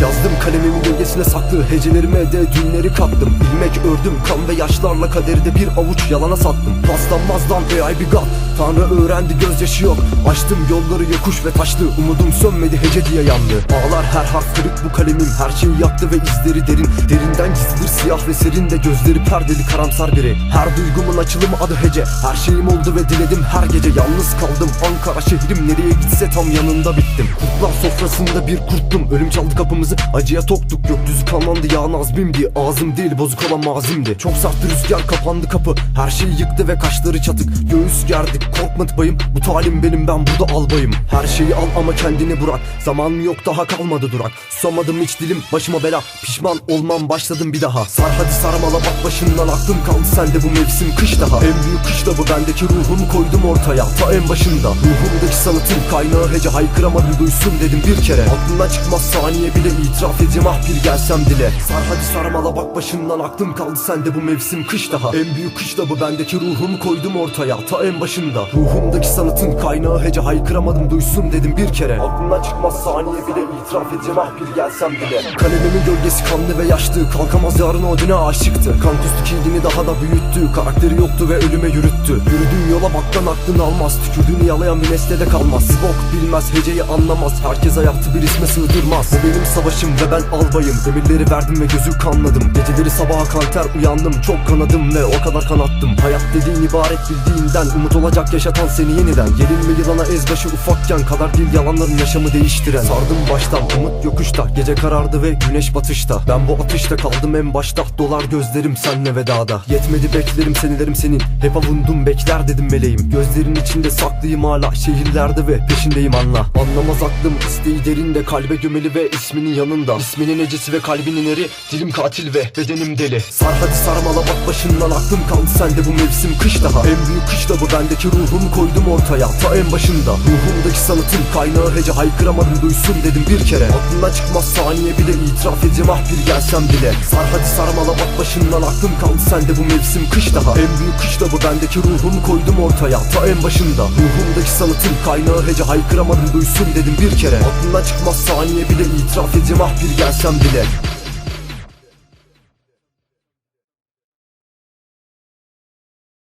Yazdım kalemimin gölgesine saklı hecelerime de dünleri kattım. İlmek ördüm kan ve yaşlarla kaderi de bir avuç yalana sattım. Paslanmazdan ve ay bir gat. Tanrı öğrendi gözyaşı yok. Açtım yolları yokuş ve taşlı Umudum sönmedi hece diye yandı. Ağlar her harf kırık bu kalemim Her şeyi yaktı ve izleri derin. Derinden gizlidir siyah ve serin de Gözleri perdeli karamsar biri. Her duygumun açılımı adı hece. Her şeyim oldu ve diledim her gece. Yalnız kaldım Ankara şehrim Nereye gitse tam yanında bittim. Kurtlar sofrasında bir kurttum Ölüm çaldı kapımızı. Acıya toktuk Gökyüzü kanlandı ya nazmimdi. Ağzım değil bozuk olan mazimdi. Çok sertti rüzgar kapandı kapı. Her şeyi yıktı ve kaşları çatık. Göğüs gerdik korkmadı bayım Bu talim benim ben burada albayım. Her şeyi al ama kendini bırak. Zaman yok daha kalmadı durak. Susamadım hiç dilim başıma bela. Pişman olmam başladım bir daha. Sar hadi sarmala bak başından aklım kaldı sende. Bu mevsim kış daha. En büyük kış da bu bendeki ruhumu koydum ortaya. Ta en başında. Ruhumdaki sanatın kaynağı hece. Haykıramadım duysun dedim bir kere. Aklından çıkmaz saniye bile itiraf edeceğim ah bir gelsem dile. Sar hadi sarmala bak başından aklım kaldı sende. Bu mevsim kış daha. En büyük kış da bu bendeki ruhumu koydum ortaya. Ta en başında Ruhumdaki sanatın kaynağı. Hece haykıramadım duysun dedim bir kere. Aklımdan çıkmaz saniye bile itiraf edeceğim ah bir gelsem bile. Kalemimin gölgesi kanlı ve yaşlı kalkamaz yarın o düne aşıktı. Kan kustu kilidini daha da büyüttü Karakteri yoktu ve ölüme yürüttü. Yürüdüğün yola baktan aklın almaz. Tükürdüğünü yalayan bir nesle de kalmaz. Bok bilmez heceyi anlamaz. Herkes hayatı bir isme sığdırmaz. Bu benim savaşım ve ben albayım. Emirleri verdim ve gözü kanladım Geceleri sabaha kanter uyandım. Çok kanadım ve o kadar kanattım. Hayat dediğin ibaret bildiğinden Umut olacak yaşatan seni yeniden. Yenilme yılana ezbaşı ufakken Kadar değil yalanların yaşamı değiştiren. Sardım baştan umut yokuşta. Gece karardı ve güneş batışta. Ben bu atışta kaldım en başta. Dolar gözlerim senle vedada. Yetmedi beklerim senilerim senin. Hep avundum bekler dedim meleğim. Gözlerin içinde saklıyım hala Şehirlerde ve peşindeyim anla. Anlamaz aklım isteği derinde Kalbe gömeli ve isminin yanında. İsminin ecesi ve kalbinin eri Dilim katil ve bedenim deli. Sar hadi sarmala bak başından aklım kaldı sende bu mevsim kış daha. En büyük kış da bu bendeki ruhumu koydum ortaya Ta en başında. Ruhumdaki sanatın kaynağı hece haykıramadım duysun dedim bir kere. Aklından çıkmaz saniye bile itiraf edeceğim ah bir gelsem bile. Sar hadi sarmala bak başından aklım kaldı sende bu mevsim kış daha. En büyük kış da bu bendeki ruhumu koydum ortaya Ta en başında. Ruhumdaki sanatın kaynağı hece haykıramadım duysun dedim bir kere. Aklından çıkmaz saniye bile itiraf edeceğim ah bir gelsem bile